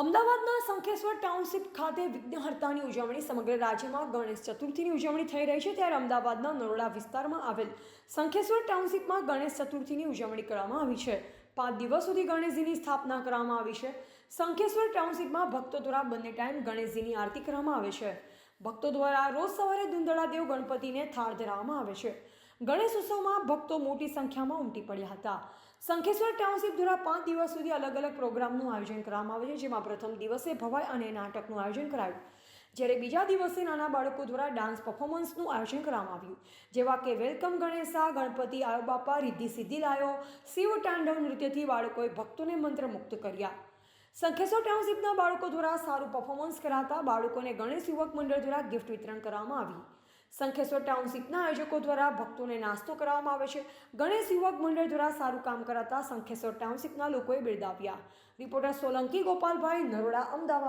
અમદાવાદના શંખેશ્વર ટાઉનશીપ ખાતે વિઘ્નહર્તાની ઉજવણી સમગ્ર રાજ્યમાં ગણેશ ચતુર્થીની ઉજવણી થઈ રહી છે, ત્યારે અમદાવાદના નરોડા વિસ્તારમાં આવેલ શંખેશ્વર ટાઉનશીપમાં ગણેશ ચતુર્થીની ઉજવણી કરવામાં આવી છે. પાંચ દિવસ સુધી ગણેશજીની સ્થાપના કરવામાં આવી છે. શંખેશ્વર ટાઉનશીપમાં ભક્તો દ્વારા બંને ટાઈમ ગણેશજીની આરતી કરવામાં આવે છે. ભક્તો દ્વારા રોજ સવારે ધુંધળાદેવ ગણપતિને થાળ ધરાવવામાં આવે છે. ગણેશ ઉત્સવમાં ભક્તો મોટી સંખ્યામાં ઉમટી પડ્યા હતા. શંખેશ્વર ટાઉનશીપ દ્વારા પાંચ દિવસ સુધી અલગ અલગ પ્રોગ્રામનું આયોજન કરવામાં આવે છે, જેમાં પ્રથમ દિવસે ભવાઈ અને નાટકનું આયોજન કરાયું. જ્યારે બીજા દિવસે નાના બાળકો દ્વારા ડાન્સ પરફોર્મન્સનું આયોજન કરવામાં આવ્યું, જેવા કે વેલકમ ગણેશા, ગણપતિ આયો બાપા, રિદ્ધિ સિદ્ધિ લાયો, શિવ તાંડવ નૃત્યથી બાળકોએ ભક્તોને મંત્રમુક્ત કર્યા. સંખેશ્વર ટાઉનશીપના બાળકો દ્વારા સારું પરફોર્મન્સ કરાતા બાળકોને ગણેશ યુવક મંડળ દ્વારા ગિફ્ટ વિતરણ કરવામાં આવી શંખેશ્વર ટાઉનશીપના આયોજકો દ્વારા ભક્તોને નાસ્તો કરાવવામાં આવે છે. ગણેશ યુવક મંડળ દ્વારા સારું કામ કરાતા સંખેશ્વર ટાઉનશીપના લોકોએ બિરદાવ્યા. રિપોર્ટર સોલંકી ગોપાલભાઈ નરોડા, અમદાવાદ.